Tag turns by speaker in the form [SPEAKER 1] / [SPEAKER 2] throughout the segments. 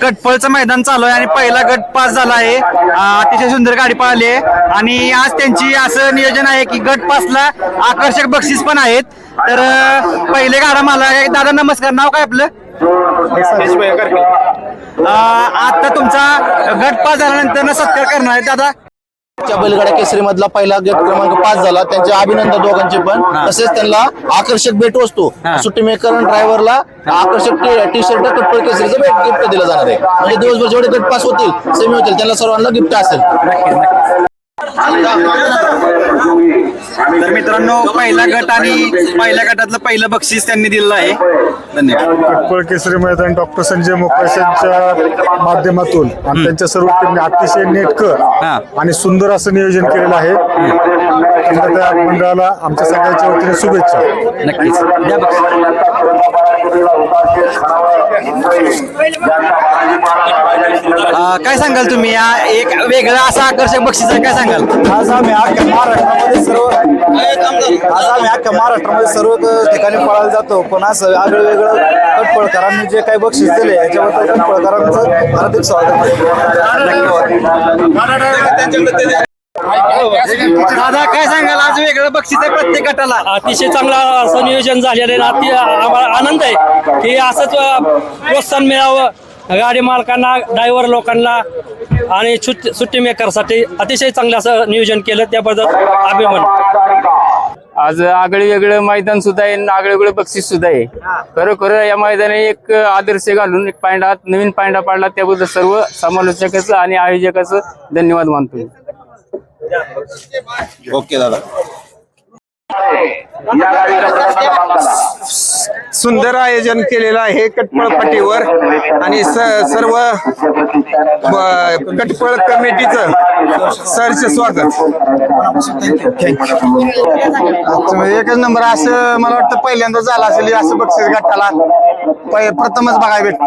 [SPEAKER 1] कटपळचं मैदान चालू आहे आणि पहिला गट पास झाला आहे. अतिशय सुंदर गाडी पळाली आहे. आणि आज त्यांची असं नियोजन आहे की गट पासला आकर्षक बक्षीस पण आहेत. तर पहिले गाडा मला आहे. दादा नमस्कार. नाव काय आपलं? आता तुमचा गट पास झाल्यानंतर सत्कार करणार आहे दादा.
[SPEAKER 2] च्या बैलगाडा केसरी मधला पहिला गट क्रमांक पाच झाला. त्यांचे अभिनंदन दोघांचे पण. तसेच त्यांना आकर्षक भेट वस्तू. सुट्टी मेकर ड्रायव्हरला आकर्षक टी शर्ट कटपळ केसरीचं भेट गिफ्ट दिलं जाणार आहे. म्हणजे दिवसभर जेवढे गट पास होतील सेमी होतील त्यांना सर्वांना गिफ्ट असेल.
[SPEAKER 1] तर मित्रांनो पहिला गट आणि पहिल्या गटातलं पहिलं बक्षीस त्यांनी दिलेलं आहे. धन्यवाद.
[SPEAKER 3] केसरी मैदान डॉक्टर संजय मोकाशांच्या माध्यमातून आणि त्यांच्या सर्व टीमने अतिशय नेटकं
[SPEAKER 1] हा.
[SPEAKER 3] आणि सुंदर असं नियोजन केलेलं आहे. त्या मंडळाला आमच्या सगळ्यांच्या वतीने शुभेच्छा.
[SPEAKER 1] नक्कीच. द्या काय सांगाल तुम्ही? या एक वेगळं असं आकर्षक बक्षीस आहे काय सांगाल?
[SPEAKER 2] आज आम्ही अख्ख्या महाराष्ट्रामध्ये सर्व आज आम्ही अख्ख्या महाराष्ट्रामध्ये सर्व ठिकाणी पळायला जातो. पण असं आगळं वेगळं कटपळकरांनी जे काही बक्षीस दिले याच्याबद्दल कटपळकरांचं हार्दिक स्वागत
[SPEAKER 1] दादा काय सांगाल? आज वेगळं बक्षीस आहे प्रत्येक गटाला.
[SPEAKER 4] अतिशय चांगला असं नियोजन झालेलं आहे. अति आम्हाला आनंद आहे की असंच प्रोत्साहन मिळावं. गाडी मालकांना ड्रायव्हर लोकांना आणि सुट्टी मेकरसाठी अतिशय चांगलं असं नियोजन केलं. त्याबद्दल अभिमान.
[SPEAKER 5] आज आगळे वेगळं मैदान सुद्धा आहे आगळे वेगळं बक्षीस सुद्धा आहे. खरोखर या मैदानाने एक आदर्श घालून एक पायंडा नवीन पायंडा पाडला. त्याबद्दल सर्व समालोचकाचं आणि आयोजकाचं धन्यवाद मानतो
[SPEAKER 2] ओके दादा.
[SPEAKER 6] सुंदर आयोजन केलेलं आहे कटपळ फाटीवर आणि सर्व कटपळ कमिटीचं सरचे स्वागत. एकच नंबर असं मला वाटतं पहिल्यांदा झाला असेल हे असं बक्षीस गटाला. पहि- प्रथमच बघायला भेटत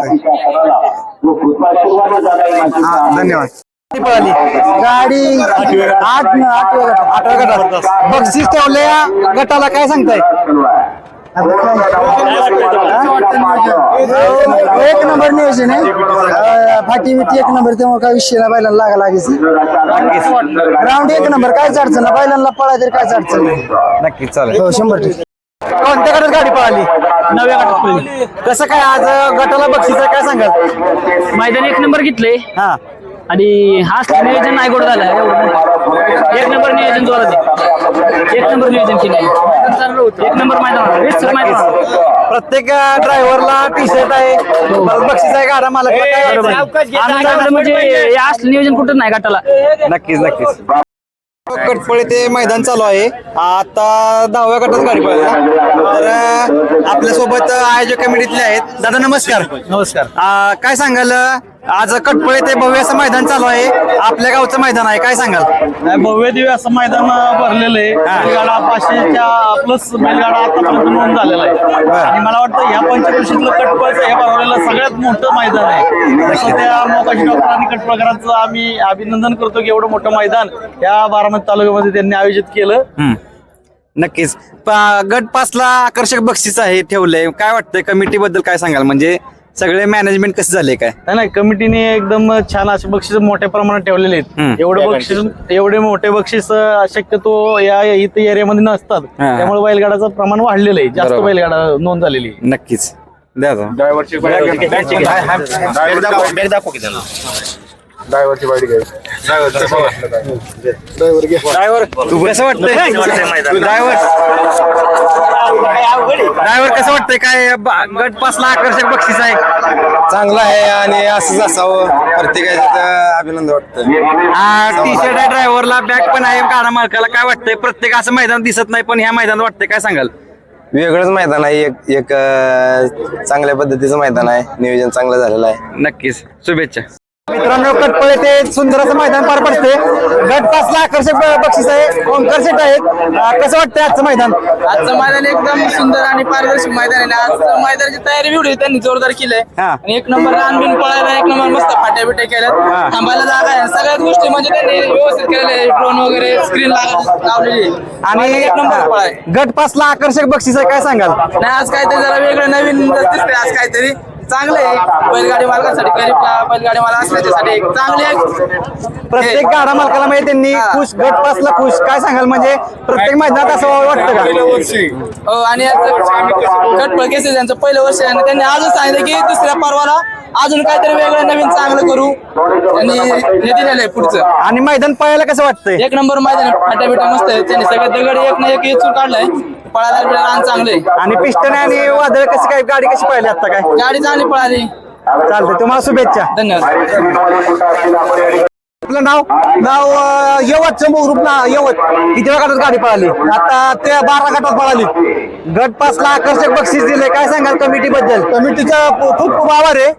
[SPEAKER 6] धन्यवाद.
[SPEAKER 1] पळाली.
[SPEAKER 6] गाडी
[SPEAKER 1] आठ आठव्या गटात. बक्षीस ठेवल्या. गटाला काय सांगताय?
[SPEAKER 6] एक नंबर नियोजन आहे. फाटी बिटी एक नंबर त्यामुळे काय विषय नाही बैलांना लागा लागायची. ग्राउंड एक नंबर काय अडचण नाही. बैलांना पळाय तरी काय अडचण नाही.
[SPEAKER 1] नक्कीच चालेल.
[SPEAKER 6] हो शंभर टक्के.
[SPEAKER 1] कोणत्या गटात गाडी पळाली? नव्या गटात पळली. कसं काय आज गटाला बक्षीस आहे काय सांगाल?
[SPEAKER 4] मैदान एक नंबर घेतले
[SPEAKER 1] हा.
[SPEAKER 4] आणि हा नियोजन नाही गोड झालं एक नंबर नियोजन जोरात आहे. एक नंबर नियोजन केलं एक नंबर मैदान मैदान
[SPEAKER 1] प्रत्येक ड्रायव्हरला टी शर्ट आहे. परत बक्षीस आहे गाडा मला
[SPEAKER 4] म्हणजे हे असलं नियोजन कुठं नाही गटाला
[SPEAKER 1] नक्कीच नक्कीच. कटपळे ते मैदान चालू आहे. आता दहाव्या गटात गाडी तर आपल्यासोबत आयोजक कमिटीतले आहेत. दादा नमस्कार. नमस्कार. काय सांगाल? आज कटपळे ते भव्य असं मैदान चालू आहे. आपल्या गावचं मैदान आहे. काय सांगाल?
[SPEAKER 7] नाही, भव्य दिव्य असं मैदान भरलेलं आहे. बैलगाडा पाचशेच्या प्लस बैलगाडा आतापर्यंत नोंद झालेला आहे. आणि मला वाटतं ह्या पंचकृषीतलं कटपळचं हे भरवलेलं सगळ्यात मोठं मैदान आहे. तसं त्या मोकाशी डॉक्टर आणि कटपळकरांचं आम्ही अभिनंदन करतो की एवढं मोठं मैदान या बारामती तालुक्यामध्ये त्यांनी आयोजित केलं.
[SPEAKER 1] हम्म. नक्कीच. प- गट पाचला आकर्षक बक्षीस आहे ठेवलंय. काय वाटतंय? कमिटी बद्दल काय सांगाल? म्हणजे सगळे मॅनेजमेंट कसं झाले काय?
[SPEAKER 7] नाही नाही कमिटीने एकदम छान असे बक्षीस मोठ्या प्रमाणात ठेवलेले. आहेत. एवढे बक्षीस एवढे मोठे बक्षीस अं, शक्यतो या इथं एरियामध्ये नसतात. त्यामुळे बैलगाडाचं प्रमाण वाढलेलं आहे. जास्त. बैलगाडा नोंद झालेली आहे.
[SPEAKER 1] नक्कीच. द्या आता. ड्रायव्हर कसं वाटतंय? ड्रायव्हर. ड्रायव्हर कसं वाटतंय? काय ब- गट पासला आकर्षक बक्षीस आहे.
[SPEAKER 6] चांगलं आहे आणि असंच असावं. प्रत्येकाचं अभिनंदन वाटतं
[SPEAKER 1] टी शर्ट आहे ड्रायव्हरला बॅग पण आहे गाडा मालकाला. काय वाटतंय? प्रत्येक असं मैदान दिसत नाही पण ह्या मैदानात वाटतंय. काय सांगाल?
[SPEAKER 6] वेगळंच मैदान आहे. एक एक चांगल्या पद्धतीचं मैदान आहे. नियोजन चांगलं झालेलं आहे.
[SPEAKER 1] नक्कीच. शुभेच्छा. मित्रांनो कटपळे ते सुंदर असं मैदान पार पडते गट पासला आकर्षक बक्षीस आहे ओंकार सेट आहेत. अं, कसं वाटतंय आजचं मैदान?
[SPEAKER 8] आजचं मैदान एकदम सुंदर आणि पारदर्शक मैदान आहे. आज मैदानाची तयारी एवढी त्यांनी जोरदार केली आहे
[SPEAKER 1] हा.
[SPEAKER 8] आणि एक नंबर रानबीन पळायला एक नंबर मस्त फाट्या बिट्या
[SPEAKER 1] हा.
[SPEAKER 8] केल्यात थांबायला जागा आहे. सगळ्याच गोष्टी म्हणजे त्यांनी व्यवस्थित केलेल्या आहे ड्रोन वगैरे स्क्रीन लावलेली आहे.
[SPEAKER 1] आणि
[SPEAKER 8] एक नंबर पळाय.
[SPEAKER 1] गट पासला आकर्षक बक्षीस आहे काय सांगाल?
[SPEAKER 8] नाही आज काहीतरी जरा वेगळं नवीन दिसतंय आज काहीतरी. चांगलं आहे. बैलगाडी मालकांसाठी गरीब बैलगाडी मालक असल्याच्यासाठी एक चांगले एक
[SPEAKER 1] प्रत्येक गाडा मालकाला म्हणजे त्यांनी खुश गट पासला खुश. काय सांगाल म्हणजे प्रत्येक मैदानात असं वाटतं का?
[SPEAKER 8] हो आणि गटपळ केसेस यांचं पहिलं वर्ष आहे आणि त्यांनी आजच सांगितलं की दुसऱ्या पर्वाला अजून काहीतरी वेगळं नवीन चांगलं करू. त्यांनी हे दिलेलं आहे पुढचं.
[SPEAKER 1] आणि मैदान पळायला कसं वाटतंय?
[SPEAKER 8] एक नंबर मैदान फाट्या बिट्या मस्त आहे. त्यांनी सगळे दगड एक ना एक इचून काढलाय. पळायला बिळायला आणि चांगलं
[SPEAKER 1] आणि पिस्टन आणि वादळ कशी काय? गाडी कशी पाहिली आता काय?
[SPEAKER 8] गाडी चांगली पळाली.
[SPEAKER 1] चालतंय. तुम्हाला शुभेच्छा.
[SPEAKER 8] धन्यवाद.
[SPEAKER 1] आपलं नाव? नाव अं, यवत चंबू ग्रुप ना यवत. किती वेळा गटात गाडी पळाली? आता ते बारा गटात पळाली. गट पासला आकर्षक बक्षीस दिले काय सांगाल कमिटी बद्दल
[SPEAKER 9] कमिटीचा खूप खूप आभार आहे.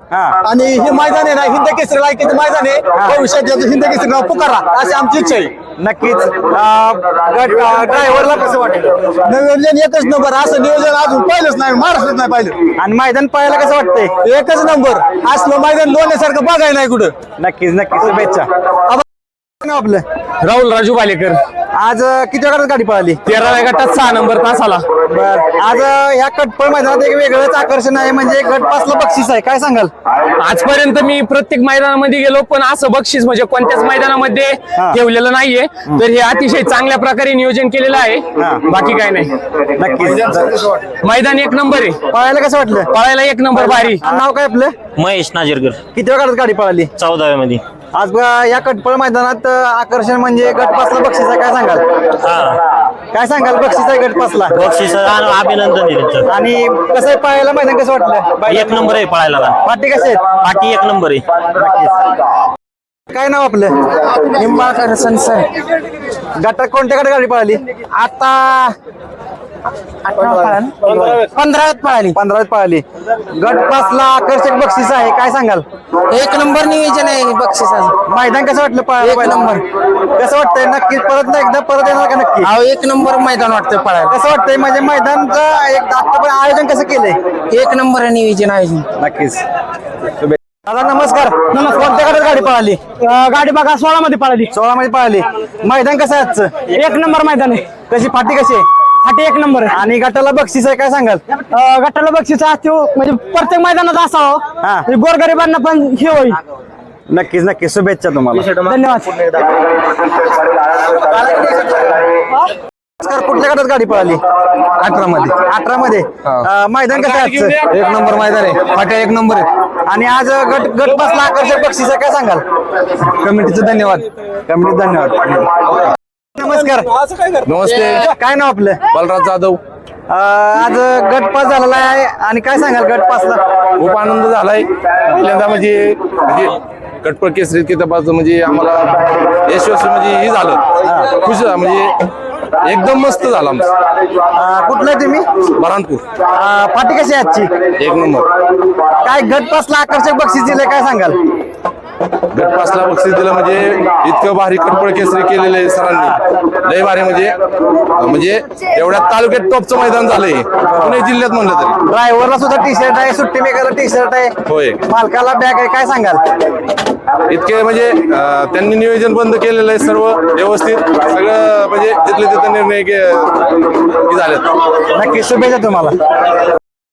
[SPEAKER 9] आणि हे मैदान आहे ना हिंद केसरी लायकीचं मैदान आहे. भविष्यात याचं हिंद केसरी नाव पुकारा. अशी आमची इच्छा आहे.
[SPEAKER 1] नक्कीच. ड्रायव्हरला कसं वाटलं?
[SPEAKER 9] नियोजन एकच नंबर. असं नियोजन अजून पाहिलंच नाही महाराष्ट्रात नाही पाहिलं.
[SPEAKER 1] आणि मैदान पळायला कसं वाटतंय?
[SPEAKER 9] एकच नंबर. असलं मैदान लोण्यासारखं बघाय नाही कुठं.
[SPEAKER 1] नक्कीच नक्कीच. शुभेच्छा. आपलं?
[SPEAKER 7] राहुल राजू बालेकर
[SPEAKER 1] आज अं, किती वेळा गाडी पळाली?
[SPEAKER 7] तेराव्या गटात सहा नंबर तास आला
[SPEAKER 1] बर. आज अं, ह्या कटपळ मैदानात एक वेगळंच आकर्षण आहे म्हणजे गट पासला बक्षीस आहे. काय सांगाल?
[SPEAKER 10] आजपर्यंत मी प्रत्येक मैदानामध्ये गेलो पण असं बक्षीस म्हणजे कोणत्याच मैदानामध्ये ठेवलेलं नाहीये. तर हे अतिशय चांगल्या प्रकारे नियोजन केलेलं आहे. बाकी काय नाही.
[SPEAKER 1] नक्कीच.
[SPEAKER 10] मैदान एक नंबर आहे.
[SPEAKER 1] पळायला कसं वाटलं?
[SPEAKER 10] पळायला एक नंबर भारी.
[SPEAKER 1] नाव काय आपलं?
[SPEAKER 11] महेश नाजेरकर.
[SPEAKER 1] किती वेळा गाडी पळाली?
[SPEAKER 11] चौदाव्या मध्ये
[SPEAKER 1] आज बघा, या कटपळ मैदानात अं, आकर्षण म्हणजे गट पासला बक्षीस आहे काय सांगाल?
[SPEAKER 11] हा.
[SPEAKER 1] काय सांगाल बक्षीस आहे गट पासला?
[SPEAKER 11] बक्षीस आणि अभिनंदन त्यांचं
[SPEAKER 1] आणि कसं आहे पळायला मैदान कसं वाटलं?
[SPEAKER 11] एक नंबर आहे पळायला.
[SPEAKER 1] पाठी कसे आहेत?
[SPEAKER 11] पाठी एक नंबर आहे.
[SPEAKER 1] काय नाव आपलं?
[SPEAKER 12] निंबाळकर सनसर
[SPEAKER 1] गटात कोणत्या गाडी पळाली?
[SPEAKER 12] आता पंधराव्यात पळाली.
[SPEAKER 1] पंधरात पळाली. गट पासला आकर्षक बक्षीस आहे. काय सांगाल?
[SPEAKER 12] एक नंबर नियोजन आहे बक्षिसाचं
[SPEAKER 1] मैदान कसं वाटलं पळायला?
[SPEAKER 12] एक? नंबर.
[SPEAKER 1] कसं वाटतंय? नक्की परत ना एकदा परत येणार का नक्की?
[SPEAKER 12] अहो एक नंबर मैदान वाटतं पळायला.
[SPEAKER 1] कसं वाटतंय? म्हणजे मैदानचं एक आतापर्यंत आयोजन कसं केलंय?
[SPEAKER 12] एक नंबर आहे नियोजन आयोजन.
[SPEAKER 1] नक्कीच. दादा नमस्कार. नमस्कार. कोणत्या गाडीत गाडी पळाली?
[SPEAKER 12] गाडी बघा सोळा मध्ये पळाली.
[SPEAKER 1] सोळा मध्ये पळाली. मैदान कसं आहे आजचं?
[SPEAKER 12] एक नंबर मैदान आहे.
[SPEAKER 1] कशी फाटी कशी आहे?
[SPEAKER 12] फाटी एक नंबर आहे.
[SPEAKER 1] आणि गटाला बक्षीस आहे काय सांगाल?
[SPEAKER 12] अं, गटाला बक्षीस असतो म्हणजे प्रत्येक मैदानात
[SPEAKER 1] हा.
[SPEAKER 12] असावं गोरगरिबांना पण हे होईल.
[SPEAKER 1] नक्कीच नक्कीच. शुभेच्छा तुम्हाला.
[SPEAKER 12] धन्यवाद.
[SPEAKER 1] नमस्कार. कुठल्या गटात गाडी पळाली? अठरा मध्ये अठरा मध्ये अं, मैदान कसं आहे आजचं? एक नंबर मैदान आहे. फाट्या एक नंबर आहे आणि आज गट गट बसला आकर्षक बक्षीस आहे काय सांगाल? कमिटीचं धन्यवाद. कमिटी धन्यवाद. नमस्कार.
[SPEAKER 13] नमस्ते.
[SPEAKER 1] काय नाव आपलं?
[SPEAKER 13] बलराज जाधव.
[SPEAKER 1] अं, आज गट पास झालेला आहे आणि काय सांगाल गट पासला?
[SPEAKER 13] खूप आनंद झालाय. पहिल्यांदा म्हणजे म्हणजे कटपळ केसरी की तपास म्हणजे आम्हाला यशस्वी म्हणजे हे झालं. खुश झालं, म्हणजे एकदम मस्त झालं आमचं.
[SPEAKER 1] अं, कुठलं आहे तुम्ही?
[SPEAKER 13] बराणपूर
[SPEAKER 1] अं, फाटी कशी आहे आजची?
[SPEAKER 13] एक नंबर.
[SPEAKER 1] काय गट पासला आकर्षक बक्षीस दिले काय सांगाल?
[SPEAKER 13] गटपासला बक्षीस दिलं म्हणजे इतकं भारी कटपळ केसरी केलेलं आहे सरांनी. लय भारी म्हणजे म्हणजे एवढ्या तालुक्यात टॉपचं मैदान झालंय. पुणे जिल्ह्यात म्हणलं तरी.
[SPEAKER 1] ड्रायव्हरला सुद्धा टी शर्ट आहे सुट्टी मेकरला टी शर्ट आहे.
[SPEAKER 13] होय.
[SPEAKER 1] मालकाला बॅग आहे काय सांगाल?
[SPEAKER 13] इतके म्हणजे त्यांनी नियोजन बंद केलेलं आहे सर्व व्यवस्थित. सगळं म्हणजे तिथले तिथं निर्णय झालेत.
[SPEAKER 1] नक्की शुभेच्छा तुम्हाला.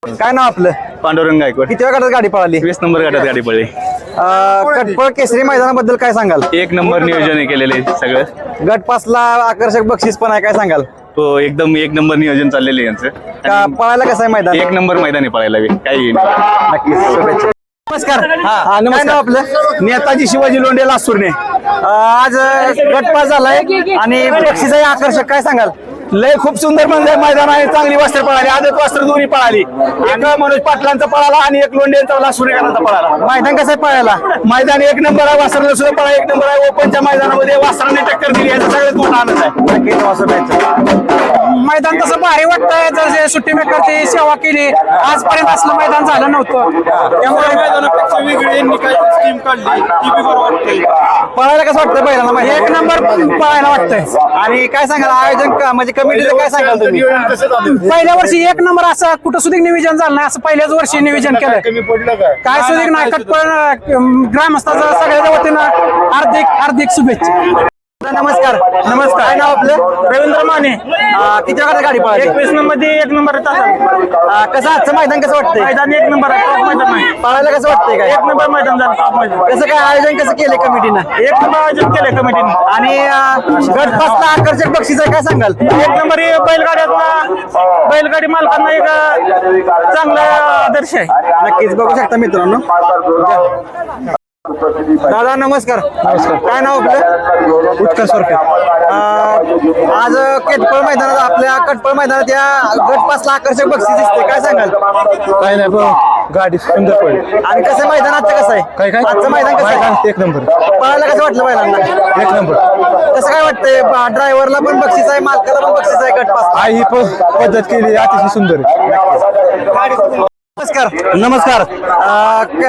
[SPEAKER 1] काय नाव आपलं?
[SPEAKER 11] पांडुरंग गायकवाड.
[SPEAKER 1] किती वेळा गाडी पळाली?
[SPEAKER 11] वीस नंबर गटात गाडी पडली
[SPEAKER 1] अं, कटपळ केसरी मैदानाबद्दल काय सांगाल?
[SPEAKER 11] एक नंबर नियोजन केलेलं आहे सगळं.
[SPEAKER 1] गट पासला आकर्षक बक्षीस पण आहे काय सांगाल?
[SPEAKER 11] हो एकदम एक नंबर नियोजन चाललेलं आहे यांचं.
[SPEAKER 1] का पळायला कसं आहे मैदान?
[SPEAKER 11] एक नंबर मैदानी पळायला बी. काही
[SPEAKER 1] नक्कीच शुभेच्छा. नमस्कार. हा नमस्कार. आपलं?
[SPEAKER 9] नेताजी शिवाजी लोंढे लासूरने.
[SPEAKER 1] आज गट पास झालाय आणि बक्षीस आहे आकर्षक काय सांगाल?
[SPEAKER 9] लय खूप सुंदर म्हणजे मैदान आहे. चांगली वस्त्र पळाली आदत वस्त्र दोन्ही पळाली. एक मनोज पाटलांचा पळाला आणि एक लोंढेंचा लासुरेकरांचा पळाला.
[SPEAKER 1] मैदान कसं आहे पळायला?
[SPEAKER 9] मैदान एक नंबर आहे वासराला सुद्धा पळा. एक नंबर आहे ओपनच्या मैदानामध्ये वासराने टक्कर दिली याचा सगळ्यात मोठा आनंद आहे.
[SPEAKER 12] मैदान तसं भारी वाटतंय. जसे सुट्टी मेकरची सेवा केली आजपर्यंत असलं मैदान झालं नव्हतं. त्यामुळे
[SPEAKER 1] पळायला कसं वाटतं पहिल्यांदा?
[SPEAKER 12] एक नंबर पळायला वाटतंय.
[SPEAKER 1] आणि काय सांगाल? आयोजन का- म्हणजे कमिटीचं काय सांगाल तुम्ही?
[SPEAKER 12] पहिल्या वर्षी एक नंबर असं कुठं सुद्धा नियोजन झालं नाही असं पहिल्याच वर्षी नियोजन केलं काय सुद्धा नाही कटपण ग्रामस्थाचं सगळ्याच्या वतीनं हार्दिक हार्दिक शुभेच्छा.
[SPEAKER 1] नमस्कार. नमस्कार. काय नाव आपलं?
[SPEAKER 9] रवींद्र माने.
[SPEAKER 1] अं, किती वेळा गाडी पळाली?
[SPEAKER 9] एकवीसमध्ये एक नंबर
[SPEAKER 1] अं, कसं आजचं मैदान कसं वाटतंय?
[SPEAKER 9] मैदान एक नंबर आहे टॉप मैदान आहे.
[SPEAKER 1] पळायला कसं वाटतंय काय?
[SPEAKER 9] एक नंबर मैदान झालं टॉप मैदान.
[SPEAKER 1] कसं काय आयोजन कसं केलंय कमिटीनं?
[SPEAKER 9] एक नंबर आयोजन केलंय कमिटीने.
[SPEAKER 1] आणि अं, गट पाचला आकर्षक बक्षीस आहे काय सांगाल?
[SPEAKER 9] एक नंबर हे बैलगाड्यातला बैलगाडी मालकांना एक अं, चांगला आदर्श आहे.
[SPEAKER 1] नक्कीच. बघू शकता मित्रांनो. दादा नमस्कार. नमस्कार काय नाव आपलं? उत्कर्ष स्वरूप आज केटपळ मैदानात आपल्या कटपळ मैदानात या गट पाचला आकर्षक बक्षीस दिसते काय सांगाल?
[SPEAKER 13] काय नाही गाडी सुंदर पडली.
[SPEAKER 1] आणि कसं मैदान आजचं कसं आहे?
[SPEAKER 13] काय काय?
[SPEAKER 1] आजचं मैदान कसं आहे?
[SPEAKER 13] एक नंबर.
[SPEAKER 1] पळायला कसं वाटलं मैदानाला?
[SPEAKER 13] एक नंबर.
[SPEAKER 1] कसं काय वाटतंय? ड्रायव्हरला पण बक्षीस आहे मालकाला पण बक्षीस आहे गट पाच
[SPEAKER 13] आई ही पद्धत केली अतिशय सुंदर.
[SPEAKER 1] नमस्कार. नमस्कार.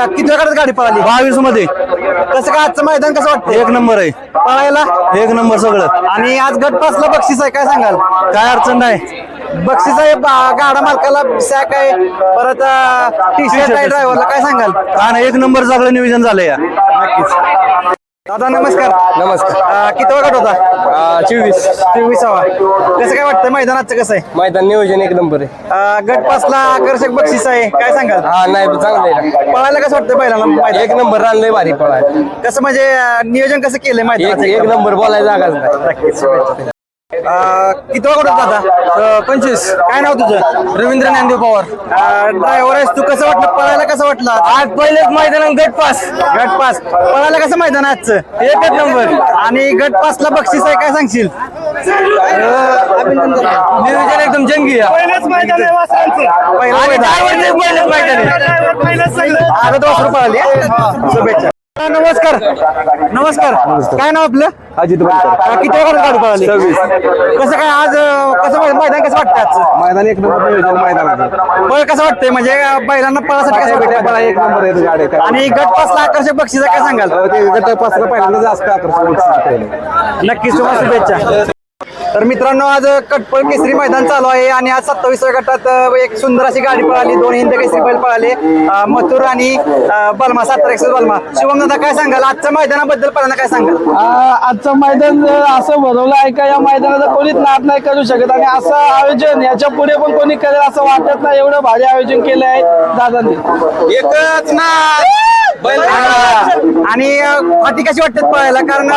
[SPEAKER 1] किती वेळात गाडी पळाली?
[SPEAKER 13] बावीसमध्ये
[SPEAKER 1] कसं काय आजचं मैदान कसं वाटतं
[SPEAKER 13] एक नंबर आहे.
[SPEAKER 1] पळायला?
[SPEAKER 13] एक नंबर सगळं.
[SPEAKER 1] आणि आज गट पाचला बक्षीस आहे काय सांगाल?
[SPEAKER 13] काय अडचण नाही.
[SPEAKER 1] बक्षीस आहे गाडा मालकाला सॅक आहे. परत टी शर्ट आहे ड्रायव्हरला काय सांगाल?
[SPEAKER 13] नाही एक नंबर सगळं नियोजन झालं या.
[SPEAKER 1] नक्कीच. दादा नमस्कार. नमस्कार. किती गट होता?
[SPEAKER 13] चोवीस.
[SPEAKER 1] चोवीसावा. कसं काय वाटतं मैदानाचं कसं आहे?
[SPEAKER 13] मैदान नियोजन एक नंबर आहे.
[SPEAKER 1] अं, गट आकर्षक बक्षीस आहे. काय सांगाल?
[SPEAKER 13] हा नाही चांगलं आहे
[SPEAKER 1] पळायला कसं वाटतं पहिला
[SPEAKER 13] एक नंबर रान भारी पळा
[SPEAKER 1] कसं म्हणजे अं, नियोजन कसं केलंय
[SPEAKER 13] एक
[SPEAKER 1] मैदानाचं?
[SPEAKER 13] एक
[SPEAKER 1] एकदम?
[SPEAKER 13] नंबर बोलायला जागाच नाही.
[SPEAKER 1] किती होता दादा पंचवीस. काय नाव तुझं?
[SPEAKER 13] रवींद्र ज्ञानदेव पवार.
[SPEAKER 1] ड्रायव्हर आहेस. तू कसं वाटलं? पळायला कसं वाटलं?
[SPEAKER 13] आज पहिलेच मैदान गट पास.
[SPEAKER 1] गट पास. पळायला कसं मैदान आजचं? एकच नंबर. आणि गट पासला बक्षीस आहे काय सांगशील?
[SPEAKER 13] नियोजन एकदम जंगी
[SPEAKER 9] पहिलंच मैदान आहे
[SPEAKER 13] पहिलेच मैदान
[SPEAKER 1] आता पळाली? शुभेच्छा. नमस्कार. नमस्कार. काय नाव आपलं?
[SPEAKER 13] अजित
[SPEAKER 1] किती वेळा गाडी पळाली? कसं काय आज कसं मैदान कसं वाटतं आजचं
[SPEAKER 13] मैदान एक नंबर नियोजन मैदानाचं.
[SPEAKER 1] पळ कसं वाटतंय? म्हणजे बैलांना पळासाठी कसं वाटतं
[SPEAKER 13] एक नंबर आहे गाडी
[SPEAKER 1] आणि गट पासला आकर्षक बक्षीस काय सांगाल?
[SPEAKER 13] ते गट पासला पहिल्यांदा जास्त आकर्षण
[SPEAKER 1] नक्कीच तुम्हाला शुभेच्छा. तर मित्रांनो आज कटपळ केसरी मैदान चालू आहे आणि आज सत्तावीसव्या गटात एक सुंदर अशी गाडी पळाली. दोन हिंद केसरी बैल पळाले. मथुर आणि बलमा सातारा एक्सेस बलमा. शुभम दादा काय सांगाल? आजच्या मैदानाबद्दल पहिल्यांदा काय सांगाल?
[SPEAKER 12] आजचं मैदान असं भरवलं आहे का या मैदानाचा कोणीच नाद नाही करू शकत आणि असं आयोजन याच्यापुढे पण कोणी करेल असं वाटत नाही. एवढं भारी आयोजन केलं आहे दादांनी.
[SPEAKER 1] एकच ना आणि फाटी कशी वाटतात पळायला? कारण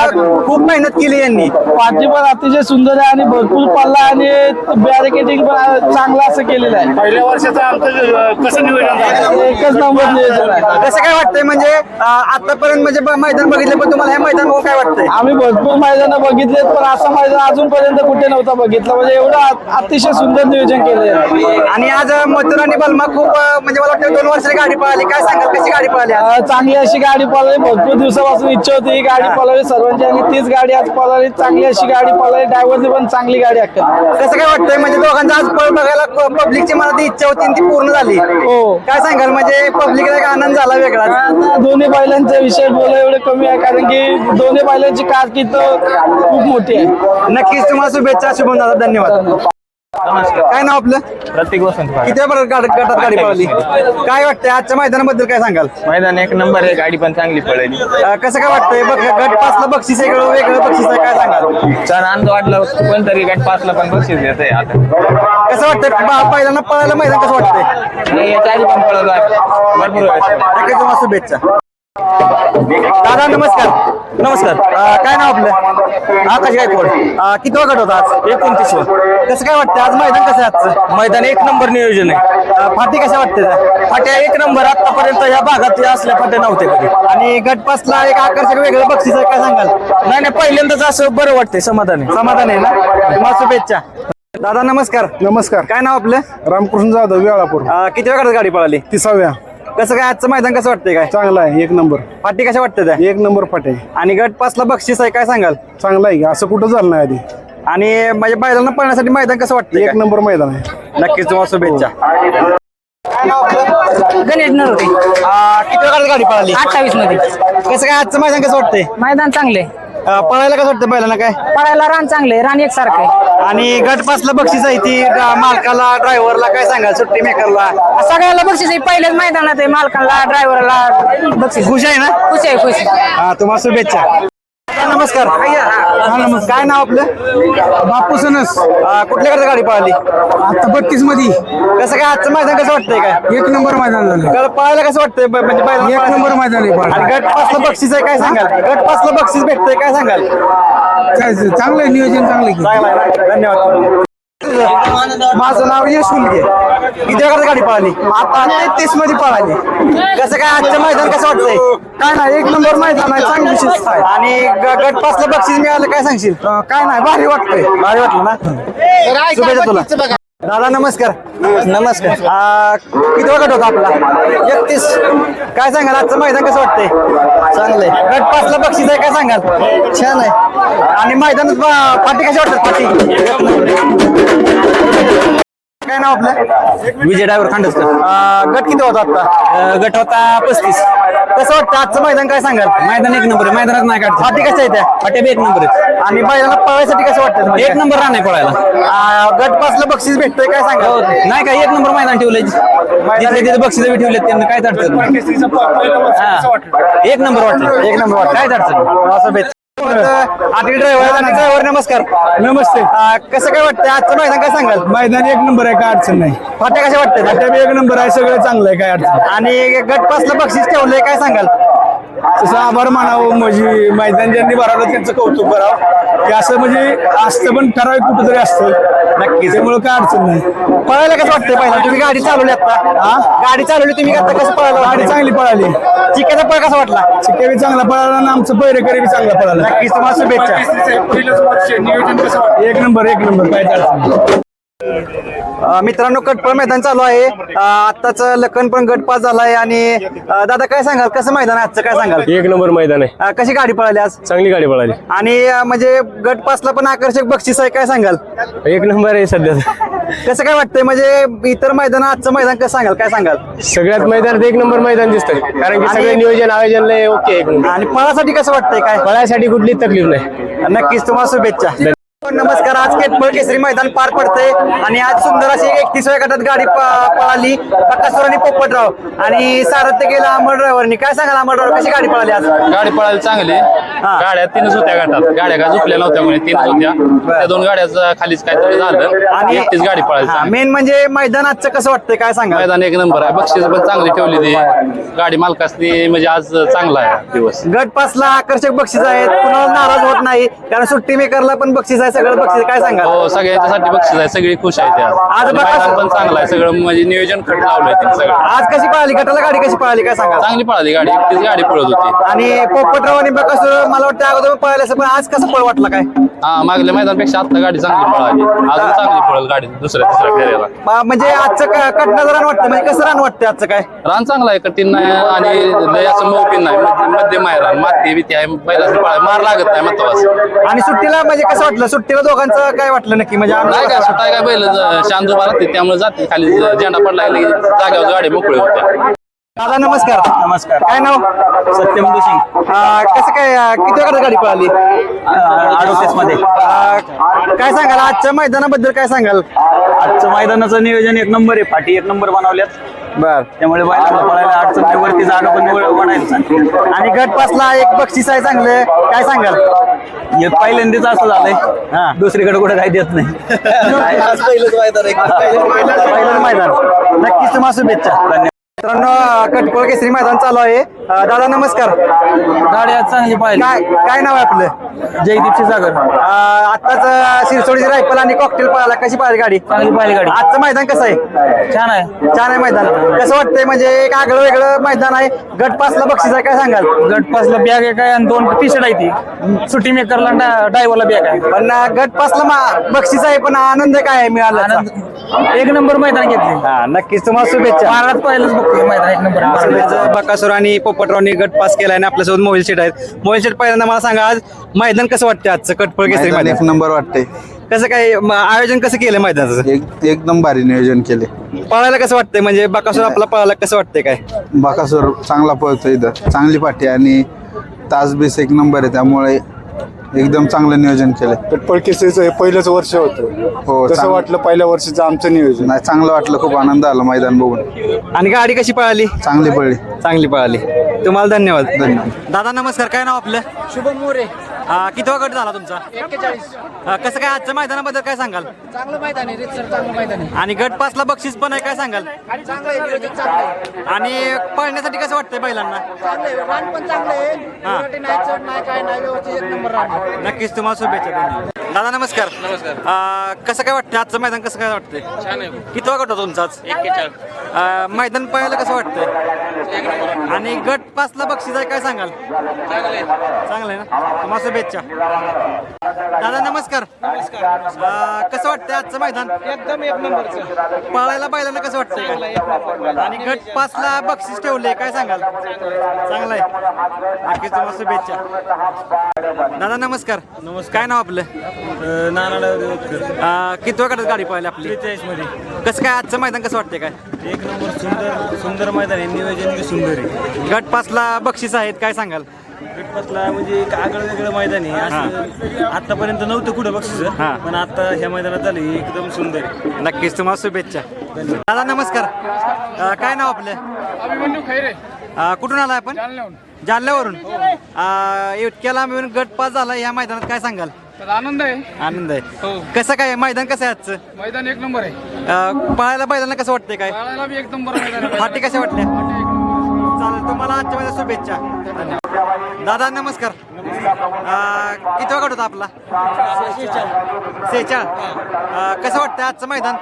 [SPEAKER 1] खूप मेहनत केली यांनी.
[SPEAKER 12] पाठी पण अतिशय सुंदर आहे आणि भरपूर पल्ला आणि बॅरिकेटिंग पण चांगलं असं केलेलं आहे.
[SPEAKER 9] पहिल्या वर्षाचं आमचं कसं नियोजन झालं?
[SPEAKER 12] एकच नंबर नियोजन आहे.
[SPEAKER 1] कसं काय वाटतंय? म्हणजे अ, आतापर्यंत म्हणजे ब- मैदान बघितलं पण तुम्हाला हे मैदान बघून काय वाटतंय?
[SPEAKER 12] आम्ही भरपूर मैदान बघितलेत पण असं मैदान अजूनपर्यंत कुठे नव्हतं बघितलं. म्हणजे एवढं अतिशय सुंदर नियोजन केलेलं आहे.
[SPEAKER 1] आणि आज मथुर आणि बलमा खूप अ, म्हणजे मला वाटतं दोन वर्षाची गाडी पळाली. काय सांगाल? कशी गाडी पळाली आज?
[SPEAKER 12] अं, चांगली अशी गाडी पळाली. भरपूर दिवसापासून इच्छा होती ही गाडी पळावी. सर्वांची आणि तीच गाडी आज पळाली. चांगली अशी गाडी पळाली. ड्रायव्हरची पण चांगली गाडी अक्कल.
[SPEAKER 1] कसं काय वाटतंय? म्हणजे दोघांचा आज पळ बघायला पब्लिकची मनात इच्छा होती आणि ती पूर्ण झाली.
[SPEAKER 12] हो.
[SPEAKER 1] काय सांगाल? म्हणजे पब्लिकला एक आनंद झाला वेगळा
[SPEAKER 12] आता दोन्ही बैलांचा विषय बोला एवढं कमी आहे कारण की दोन्ही बैलांची कारकीर्द खूप मोठी आहे.
[SPEAKER 1] नक्कीच तुम्हाला शुभेच्छा शुभम दादा धन्यवाद. काय नाव आपलं?
[SPEAKER 13] प्रत्येक वसंत
[SPEAKER 1] किती गटात गाडी पळाली? काय वाटतंय? आजच्या मैदानाबद्दल काय सांगाल?
[SPEAKER 13] मैदान एक नंबर आहे गाडी पण चांगली पळली.
[SPEAKER 1] कसं काय वाटतंय? बघ गट पाचला बक्षीस वेगळं वेगळं बक्षीस आहे काय सांगाल?
[SPEAKER 13] छान आनंद वाटला कोणतरी गट पासला पण बक्षीस देत आहे आता.
[SPEAKER 1] कसं वाटतंय? पहिल्यांदा पळायला मैदान कसं वाटतंय?
[SPEAKER 13] नाही, याच्या आधी पण पळवलं आहे. भरपूर
[SPEAKER 1] शुभेच्छा. दादा नमस्कार. नमस्कार. काय नाव आपलं? आकाश गायकवाड. अं, कितवा गट होता आज? एकोणतीस कसं काय वाटतं आज मैदान कसं आहे आजचं? मैदान एक नंबर नियोजन आहे. फाटी कशा वाटते फाट्या एक नंबर. आतापर्यंत या भागात या असल्या फाट्या नव्हत्या कधी. आणि गट पासला एक आकर्षक वेगळं बक्षीस आहे काय सांगाल? नाही नाही पहिल्यांदाच असं बरं वाटतंय समाधान समाधान आहे ना? तुम्हाला शुभेच्छा. दादा नमस्कार.
[SPEAKER 9] नमस्कार.
[SPEAKER 1] काय नाव आपलं?
[SPEAKER 9] रामकृष्ण जाधव वेळापूर.
[SPEAKER 1] किती वेळा गाडी पळाली?
[SPEAKER 9] तिसाव्या.
[SPEAKER 1] कसं काय आजचं मैदान कसं वाटतंय काय?
[SPEAKER 9] चांगला आहे एक नंबर.
[SPEAKER 1] फाटी कशा वाटतं त्या?
[SPEAKER 9] एक नंबर फाटे.
[SPEAKER 1] आणि गट पाचला बक्षीस आहे काय सांगाल?
[SPEAKER 9] चांगला आहे असं कुठं झालं नाही आधी.
[SPEAKER 1] आणि म्हणजे बैलांना पळण्यासाठी मैदान कसं वाटतं
[SPEAKER 9] एक नंबर मैदान आहे.
[SPEAKER 1] नक्कीच तुम्हाला शुभेच्छा.
[SPEAKER 14] गणेश नरवडे.
[SPEAKER 1] किती वेळा गाडी पळाली?
[SPEAKER 14] अठ्ठावीसमध्ये
[SPEAKER 1] कसं काय आजचं मैदान कसं वाटतंय?
[SPEAKER 14] मैदान चांगले
[SPEAKER 1] अं, पळायला कसं वाटतं बैलांना काय?
[SPEAKER 14] पळायला रान चांगले रान एक सारखं आहे.
[SPEAKER 1] आणि गट पाचला बक्षीस आहे ती ड्रा- मालकाला ड्रायव्हरला काय सांगाल? सुट्टी मेकरला?
[SPEAKER 14] सगळ्याला बक्षीस आहे पहिल्याच मैदानात आहे मालकाला ड्रायव्हरला बक्षीस.
[SPEAKER 1] खुश आहे ना?
[SPEAKER 14] खुश आहे खुश
[SPEAKER 1] हा तुम्हाला शुभेच्छा. दादा नमस्कार. काय नाव आपलं?
[SPEAKER 12] बापू सनस.
[SPEAKER 1] अं, कुठल्याकडे गाडी पळाली?
[SPEAKER 12] आता बत्तीसमध्ये
[SPEAKER 1] कसं काय आजचं मैदान कसं वाटतंय काय?
[SPEAKER 12] एक नंबर मैदान झालं
[SPEAKER 1] तर पळायला कसं वाटतंय? ब- म्हणजे बैलाला
[SPEAKER 12] एक
[SPEAKER 1] पळायला?
[SPEAKER 12] नंबर मैदान आहे पळायला.
[SPEAKER 1] आणि गट पासला बक्षीस आहे काय सांगाल? गट पासला बक्षीस भेटतंय काय सांगाल?
[SPEAKER 12] काय चांगलं आहे, नियोजन चांगलं आहे.
[SPEAKER 1] धन्यवाद. माझं नाव यश मुलगे. वेळात गाडी पळाली. आता तेहतीसमध्ये पळाली. कसं काय आजचं मैदान कसं वाटतंय? काय नाही एक नंबर मैदान आहे चांगली शिस्त आहे. आणि गट पासला बक्षीस मिळालं काय सांगशील? काय नाही भारी वाटतंय. भारी वाटलं ना? शुभेच्छा तुला. दादा नमस्कार. नमस्कार. किती वेळ गट होता आपला? एकतीस. काय सांगाल? आजचं मैदान कसं वाटतंय? चांगलंय. गट पाचला बक्षीस आहे काय सांगाल? छान आहे. आणि मैदानात पाठी फाटी वाटतात फाटी काय नाव आपलं? विजय ड्रायव्हर खांडसकर. गट किती होता आता? गट होता पस्तीस. कसं वाटतं आजचं मैदान? काय सांगाल? मैदान एक नंबर मैदानात नाही काढत. फाटी कशा आहेत त्या? एक नंबर आहेत. आणि बैलाला पळायसाठी कसं वाटतं एक नंबर राहणार पळायला. गट पासला बक्षीस भेटतंय काय सांगा नाही काय एक नंबर मैदान ठेवलंय. जिथे तिथे बक्षीस बी ठेवले त्यांना. काय अडचण नाही. हा. एक नंबर वाटलं. एक नंबर वाटलं. काय अडचण नाही. असं भेट ड्रायव्हर नमस्कार.
[SPEAKER 9] नमस्ते.
[SPEAKER 1] आ, कसं काय वाटतं आजचं मैदान काय सांगाल?
[SPEAKER 9] मैदान एक नंबर आहे काय अडचण नाही.
[SPEAKER 1] फाट्या कशा वाटतात?
[SPEAKER 9] फाट्या बी एक नंबर आहे सगळं चांगलं आहे काय अडचण.
[SPEAKER 1] आणि गट पासला बक्षीस ठेवलंय काय सांगाल?
[SPEAKER 9] तसं आभार मानावं म्हणजे मैदान ज्यांनी भरवलं त्यांचं कौतुक करावं. की असं म्हणजे असतं पण ठराविक कुठंतरी असतं
[SPEAKER 1] नक्कीच.
[SPEAKER 9] त्यामुळे काय अडचण नाही.
[SPEAKER 1] पळायला कसं वाटतंय पहिला? तुम्ही गाडी चालवली आता. हा? गाडी चालवली तुम्ही आता कसं पळायला
[SPEAKER 9] गाडी चांगली पळाली.
[SPEAKER 1] चिक्याचा पळ कसा वाटला?
[SPEAKER 9] चिक्के बी चांगला पळाला आणि आमचं पैरेकरी बी चांगला पळाला.
[SPEAKER 1] नक्कीच तुम्हाला शुभेच्छा.
[SPEAKER 9] एक नंबर एक नंबर. काय अडचण नाही.
[SPEAKER 1] मित्रांनो कटपळ मैदान चालू आहे. अ, आत्ताच लखन पण गट पास झालाय आणि दादा काय सांगाल? कसं मैदान आहे आजचं? काय सांगाल?
[SPEAKER 10] एक नंबर मैदान आहे.
[SPEAKER 1] अ, कशी गाडी पळाली आज?
[SPEAKER 10] चांगली गाडी पळाली.
[SPEAKER 1] आणि अ, म्हणजे गट पासला पण आकर्षक बक्षीस आहे काय सांगाल?
[SPEAKER 10] एक नंबर आहे सध्या.
[SPEAKER 1] कसं काय वाटतंय? म्हणजे इतर मैदान आजचं मैदान कसं सांगाल? काय सांगाल?
[SPEAKER 10] सगळ्यात मैदानात एक नंबर मैदान दिसतं कारण की सगळे नियोजन आयोजन लय ओके
[SPEAKER 1] आणि पळासाठी कसं वाटतंय? काय?
[SPEAKER 10] पळायसाठी कुठली तकलीफ नाही.
[SPEAKER 1] नक्कीच तुम्हाला शुभेच्छा. नमस्कार आज केतपळ केसरी मैदान पार पडतंय. आणि आज सुंदर अशी एकतीसव्या गटात गाडी पळाली. बकासूर आणि पोपटराव. आणि सारथ्य गेला अमर ड्रायव्हरनी काय सांगाल अमर ड्रायव्हर कशी गाडी पळाली आज?
[SPEAKER 15] गाडी पळायला चांगली. गाड्या तीनच होत्या गटात. गाड्या काय झुकल्या नव्हत्या म्हणे तीनच होत्या. त्या दोन गाड्याचं खालीच काहीतरी झालं. आणि एकटीच गाडी पळायला.
[SPEAKER 1] मेन म्हणजे मैदान आजचं कसं वाटतंय? काय सांगा
[SPEAKER 15] मैदान एक नंबर आहे. बक्षीस पण चांगली ठेवली ती. गाडी मालकासनी म्हणजे आज चांगला आहे दिवस.
[SPEAKER 1] गट पासला आकर्षक बक्षीस आहेत. कुणाला नाराज होत नाही. कारण सुट्टी मेकरला पण बक्षीस आहे. सगळं बक्षीस काय सांगाल?
[SPEAKER 15] हो सगळ्यांच्यासाठी बक्षीस आहे. सगळी खुश आहेत आज
[SPEAKER 1] आज
[SPEAKER 15] आणि
[SPEAKER 1] बघा-
[SPEAKER 15] मैदान पण चांगलं आहे. सगळं म्हणजे नियोजन खट लावलंय त्यांनी सगळं.
[SPEAKER 1] आज कशी पळाली? गटाला गाडी कशी पळाली? काय सांगा
[SPEAKER 15] चांगली पळाली गाडी. एकटीच गाडी पळत होती.
[SPEAKER 1] आणि पोपटराव आणि बकासूर मला वाटतं अगोदर पळायला असं पण आज कसं पळ वाटलं काय?
[SPEAKER 15] हा मागल्या मैदानपेक्षा आता गाडी चांगली पळाली. अजून चांगली पळल गाडी दुसऱ्या तिसऱ्या फेऱ्याला.
[SPEAKER 1] मा- म्हणजे आजचं क- रान वाटतं म्हणजे कसं रान वाटतं आजचं काय?
[SPEAKER 15] रान चांगला आहे कठीण नाही आणि लय असं मौपीन नाही. मध्य- मध्यम आहे रान. माती बिती आहे. पहिला मार लागत नाही महत्वाचं.
[SPEAKER 1] आणि सुट्टीला म्हणजे कसं वाटलं? सुट्टीला दोघांचं काय वाटलं नक्की? म्हणजे
[SPEAKER 15] नाही काय सुटाय काय बैल शांत उभा राहते. त्यामुळे जाते. खाली झेंडा पडला की गाडी मोकळी होत्या
[SPEAKER 1] दादा नमस्कार. नमस्कार. काय नाव? सत्यम सिंग कसं काय अं, किती वेळा गाडी पळाली? अडोतीसमध्ये. काय सांगाल? आजच्या मैदानाबद्दल काय सांगाल?
[SPEAKER 9] आजचं मैदानाचं नियोजन एक नंबर आहे. फाटी एक नंबर बनवल्यात.
[SPEAKER 1] बर.
[SPEAKER 9] त्यामुळे बैलांना पळायला अडचण नाही. वरती जागा पण निवड
[SPEAKER 1] आणि गट पासला एक बक्षीस आहे चांगलं. काय सांगाल?
[SPEAKER 9] हे पहिल्यांदाच असं झालंय. दुसरीकडे कुठे काही देत नाही.
[SPEAKER 1] पहिलं मैदान. नक्कीच तुम्हाला शुभेच्छा. धन्यवाद. मित्रांनो कटकोळ केसरी मैदान चालू आहे. अं, दादा नमस्कार.
[SPEAKER 8] गाडी आज चांगली पाहिली.
[SPEAKER 1] काय काय नाव आहे आपलं?
[SPEAKER 8] जयदीप क्षीरसागर
[SPEAKER 1] अं, आत्ताच सिरसोडीची रायफल आणि कॉकटेल पळाला. कशी पाहिली गाडी?
[SPEAKER 8] चांगली पाहिली गाडी.
[SPEAKER 1] आजचं मैदान कसं आहे?
[SPEAKER 8] छान आहे.
[SPEAKER 1] छान आहे मैदान. कसं वाटतंय? म्हणजे एक आगळं वेगळं मैदान आहे. गट पासला बक्षीस आहे काय सांगाल?
[SPEAKER 8] गट पासला बॅग आहे काय आणि दोन टी शर्ट आहे ती. सुट्टी मेकरला ड्रायव्हरला बॅग आहे.
[SPEAKER 1] पण अं, गट पासला मा- बक्षीस आहे पण आनंद काय आहे मिळाला?
[SPEAKER 8] आनंद एक नंबर मैदान घेतले.
[SPEAKER 1] हा नक्कीच. तुम्हाला शुभेच्छा.
[SPEAKER 8] महाराज पहिलंच बघतोय मैदान एक नंबर
[SPEAKER 1] बकासूर आणि पोपटरावनी गट पास केलाय आणि आपल्यासोबत मोबाईल शेट आहेत. मोबाईल शेट पहिल्यांदा मला सांगा आज मैदान कसं वाटतं आजचं? कटपळ केसरी
[SPEAKER 16] मैदान एक नंबर वाटते
[SPEAKER 1] कसं काय म- आयोजन कसं केलं मैदानाचं?
[SPEAKER 16] एक एकदम भारी नियोजन केले
[SPEAKER 1] पळायला कसं वाटतंय? म्हणजे बकासूर आपला पळायला कसं वाटतंय काय?
[SPEAKER 16] बाकासूर चांगला पळतो इथं. चांगली पाठी आणि तास बीस एक नंबर आहे. त्यामुळे एकदम चांगलं नियोजन केलंय.
[SPEAKER 9] पळकेसरीचं हे पहिलंच वर्ष होतं.
[SPEAKER 16] हो
[SPEAKER 9] कसं
[SPEAKER 16] चांग-
[SPEAKER 9] वाटलं पहिल्या वर्षीचं आमचं नियोजन?
[SPEAKER 16] नाही चांगलं वाटलं खूप आनंद आला मैदान बघून.
[SPEAKER 1] आणि गाडी कशी पळाली?
[SPEAKER 16] चांगली पडली
[SPEAKER 1] चांगली पळाली. तुम्हाला धन्यवाद.
[SPEAKER 16] धन्यवाद.
[SPEAKER 1] दादा नमस्कार. काय नाव आपलं?
[SPEAKER 12] शुभम मोरे.
[SPEAKER 17] आ, कितवा गट झाला तुमचा?
[SPEAKER 6] एक्केचाळीस.
[SPEAKER 17] कसं काय आजच्या मैदानाबद्दल काय सांगाल?
[SPEAKER 6] चांगलं मैदान आहे रितसर चांगलं मैदान
[SPEAKER 17] आणि गट पाचला बक्षीस पण आहे काय सांगाल?
[SPEAKER 6] आहे चांगलं आहे नियोजन चांगलं आहे.
[SPEAKER 17] आणि पळण्यासाठी कसं वाटतंय बैलांना?
[SPEAKER 6] चांगलं आहे रान पण चांगलं आहे.
[SPEAKER 17] हा.
[SPEAKER 6] उलटी नाही चढ नाही काय नाही व्यवस्थित एक नंबर रान आहे.
[SPEAKER 17] नक्कीच तुम्हाला शुभेच्छा. दादा नमस्कार. नमस्कार. कसं काय वाटतं आजचं मैदान कसं काय वाटतंय?
[SPEAKER 1] छान आहे.
[SPEAKER 17] कितवा गट होता तुमचा आज? मैदान पळायला कसं वाटतंय? आणि गट पाचला बक्षीस आहे काय सांगाल? चांगलं आहे ना? तुम्हाला शुभेच्छा. दादा नमस्कार. कसं वाटतंय आजचं मैदान?
[SPEAKER 6] एकदम एक नंबरचं.
[SPEAKER 17] पळायला बैलांना कसं वाटतंय? आणि गट पाचला बक्षीस ठेवले काय सांगाल? चांगलं आहे नक्कीच तुम्हाला शुभेच्छा. दादा नमस्कार. नमस्कार. काय नाव आपलं? नाना किती गटात गाडी पळाली आपली?
[SPEAKER 18] मध्ये
[SPEAKER 17] कसं काय आजचं मैदान कसं वाटतंय काय?
[SPEAKER 18] एक नंबर सुंदर सुंदर मैदान आहे. नियोजन सुंदर आहे.
[SPEAKER 17] गट पाचला बक्षीस आहेत काय सांगाल?
[SPEAKER 18] म्हणजे एक आगळं वेगळं मैदान आहे. असं आतापर्यंत नव्हतं कुठं बक्षीस
[SPEAKER 17] हा.
[SPEAKER 18] पण आता ह्या मैदानात झालं हे एकदम सुंदर आहे.
[SPEAKER 17] नक्कीच तुम्हाला शुभेच्छा. दादा नमस्कार. अ, काय नाव आपलं?
[SPEAKER 6] अभिमन्यू खैरे.
[SPEAKER 17] अ, कुठून आलाय आपण? जालन्यावरून. अ, इतक्या लांब येऊन गट पास झाला या मैदानात काय सांगाल?
[SPEAKER 6] आनंद आहे.
[SPEAKER 17] आनंद आहे. कसं काय मैदान कसं आहे आजचं?
[SPEAKER 6] मैदान एक नंबर आहे.
[SPEAKER 17] अ, पळायला कसं वाटतंय काय?
[SPEAKER 6] पाळायला बी एक नंबर मैदान आहे.
[SPEAKER 17] फाटी कशा वाटल्या? चालेल तुम्हाला आजच्या मध्ये शुभेच्छा. धन्यवाद. दादा नमस्कार. किती गट होता आपला? सेचाळ. कसं वाटतंय आजचं मैदान?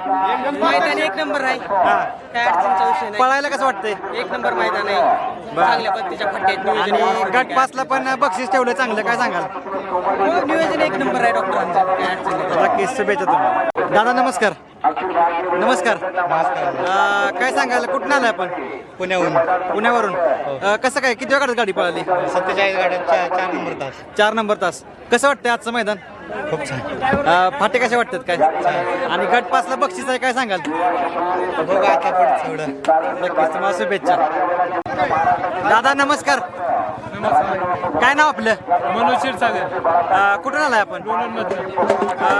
[SPEAKER 6] मैदान एक नंबर आहे.
[SPEAKER 17] हा.
[SPEAKER 6] काय अडचणचा विषय
[SPEAKER 17] पळायला कसं वाटतंय?
[SPEAKER 6] एक नंबर मैदान आहे. चांगल्या पद्धतीच्या
[SPEAKER 17] आणि गट पाचला पण बक्षीस ठेवलं चांगलं. काय सांगाल?
[SPEAKER 6] नियोजन नियोजन एक नंबर आहे डॉक्टरांचं काय अडचण नाही.
[SPEAKER 17] नक्कीच शुभेच्छा तुम्हाला. दादा नमस्कार. नमस्कार. अं, काय सांगाल? कुठून आलाय आपण? पुण्याहून. पुण्यावरून. अं, कसं काय? किती वेळात गाडी पळाली?
[SPEAKER 18] सत्तेचाळीस गाड्या चार नंबर तास.
[SPEAKER 17] चार नंबर तास. कसं वाटतंय आजचं मैदान?
[SPEAKER 18] खूप छान.
[SPEAKER 17] फाटे कसे वाटतात काय? आणि गट पाचला बक्षीस आहे काय सांगाल?
[SPEAKER 18] बघा आता पण थोडं.
[SPEAKER 17] नक्कीच तुम्हाला शुभेच्छा. दादा नमस्कार. काय नाव आपलं?
[SPEAKER 6] मनोज क्षीरसागर.
[SPEAKER 17] कुठून आलाय आपण?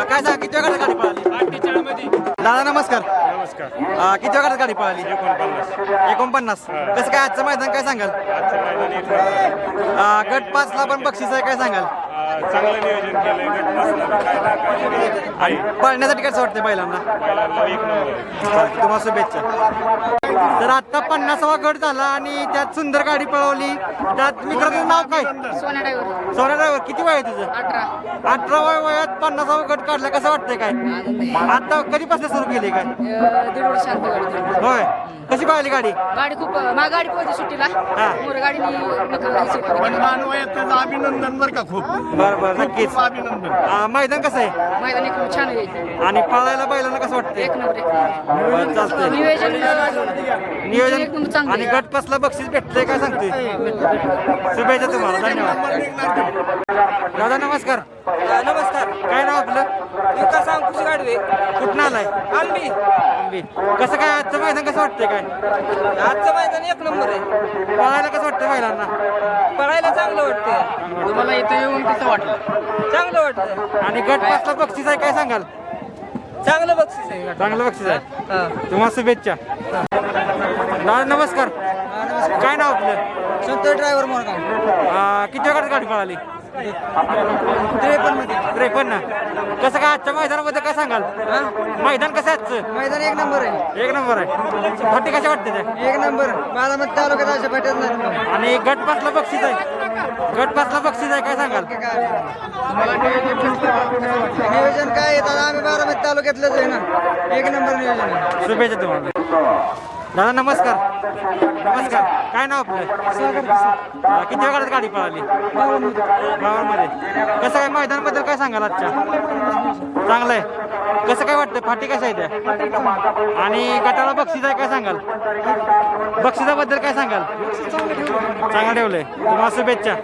[SPEAKER 17] काय सांग किती वेळात गाडी पळाली? दादा नमस्कार.
[SPEAKER 18] नमस्कार.
[SPEAKER 17] किती वेळात गाडी पळाली? एकोणपन्नास. कसं काय आजचं मैदान काय सांगाल? गट पाचला पण बक्षीस आहे काय सांगाल?
[SPEAKER 18] चांगलं नियोजन केलंय
[SPEAKER 17] आणि पळण्यासाठी कसं वाटतं बैलांना चालतंय, तुम्हाला शुभेच्छा. तर आता पन्नासावा गट झाला आणि त्यात सुंदर गाडी पळवली. त्यात मित्राचं नाव काय?
[SPEAKER 14] सोन्या ड्रायव्हर.
[SPEAKER 17] सोन्या ड्रायव्हर. किती वय आहे तुझं?
[SPEAKER 14] अठरा.
[SPEAKER 17] अठराव्या वयात पन्नासावा गट काढला. कसं वाटतंय काय? आता कधीपासून सुरू केली काय?
[SPEAKER 14] अं, दीड वर्ष शांत गाडी
[SPEAKER 17] होय. कशी पाहिली गाडी?
[SPEAKER 14] गाडी खूप मा गाडी पोहोचली सुट्टीला.
[SPEAKER 17] हा.
[SPEAKER 14] गाडीने
[SPEAKER 9] अभिनंदन बरं का खूप.
[SPEAKER 17] बरं बरं नक्कीच.
[SPEAKER 9] अभिनंदन.
[SPEAKER 17] अं, मैदान कसं आहे?
[SPEAKER 14] मैदान एकदम छान आहे.
[SPEAKER 17] आणि पळायला बैलांना कसं वाटतंय?
[SPEAKER 14] एक नंबर एक नंबर.
[SPEAKER 17] बरं, चालतंय.
[SPEAKER 14] नियोजन
[SPEAKER 17] नियोजन आणि. गट कसला बक्षीस भेटतंय काय सांगते शुभेच्छा तुम्हाला. धन्यवाद. दादा नमस्कार. नमस्कार. काय नाव आपलं?
[SPEAKER 6] विकास अंकुश गाडवे
[SPEAKER 17] कुठं आलाय?
[SPEAKER 6] आंबी
[SPEAKER 17] आंबी. कसं काय आजचं मैदान कसं वाटतंय काय?
[SPEAKER 6] आजचं मैदान एक नंबर आहे.
[SPEAKER 17] पळायला कसं वाटतं बैलांना
[SPEAKER 6] पळायला चांगलं वाटतं तुम्हाला इथं येऊन कसं वाटलं? चांगलं वाटतं
[SPEAKER 17] आणि गट पाचला बक्षीस आहे काय सांगाल?
[SPEAKER 6] चांगलं बक्षीस आहे.
[SPEAKER 17] चांगलं बक्षीस आहे. तुम्हाला शुभेच्छा. दादा नमस्कार. काय नाव आपलं?
[SPEAKER 6] संतोष ड्रायव्हर मोरगाव.
[SPEAKER 17] किती वेळात गाडी पळाली? त्रेपन्न त्रेपन्न. कसं काय आजच्या मैदानामध्ये काय सांगाल? मैदान कसं आजचं?
[SPEAKER 6] मैदान एक नंबर आहे.
[SPEAKER 17] एक नंबर आहे. फाटी कशा वाटते त्या
[SPEAKER 6] एक नंबर. बारामती तालुक्यात अशा भेटत नाही.
[SPEAKER 17] आणि गट पाचला बक्षीस आहे. गट पाचला बक्षीस आहे काय सांगाल?
[SPEAKER 6] नियोजन काय दादा आम्ही बारामती तालुक्यातलंच आहे ना. एक नंबर नियोजन
[SPEAKER 17] शुभेच्छा तुम्हाला. दादा नमस्कार. नमस्कार. काय नाव आपलं? किती वेळात गाडी पळाली? गावामध्ये कसं काय मैदानाबद्दल काय सांगाल आजच्या? चांगलं आहे कसं काय वाटतं फाटी कशा आहे त्या आणि गटाला बक्षीस आहे काय सांगाल? बक्षिसाबद्दल काय सांगाल? चांगलं ठेवलंय. तुम्हाला शुभेच्छा.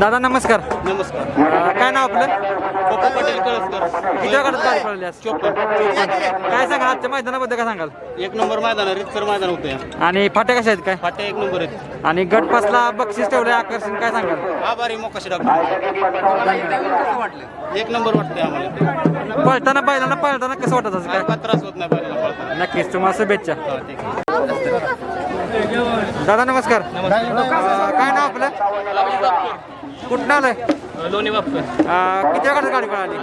[SPEAKER 17] दादा नमस्कार. नमस्कार. काय नाव आपलं?
[SPEAKER 18] पटेल कळसकर.
[SPEAKER 17] किती वेळात गाडी पळाली आज? काय सांगाल आजच्या मैदानाबद्दल काय सांगाल?
[SPEAKER 18] एक नंबर मैदान आहे रितसर मैदान होतं
[SPEAKER 17] आणि फाट्या कशा आहेत काय?
[SPEAKER 18] फाटे एक नंबर आहेत.
[SPEAKER 17] आणि गट पाचला बक्षीस ठेवलंय आकर्षण काय सांगाल?
[SPEAKER 18] आभारी मोकाशी डॉक्टर एक नंबर वाटते आम्हाला.
[SPEAKER 17] पळताना बैलांना पळताना कसं वाटत असं काय?
[SPEAKER 18] काय त्रास होत नाही बैलाला पळताना.
[SPEAKER 17] नक्कीच तुम्हाला शुभेच्छा.
[SPEAKER 18] हा, ठीक आहे.
[SPEAKER 17] दादा नमस्कार. अं, काय नाव आपलं? कुठं आलंय
[SPEAKER 14] लोणी
[SPEAKER 17] अं, किती वेळात गाडी पळाली?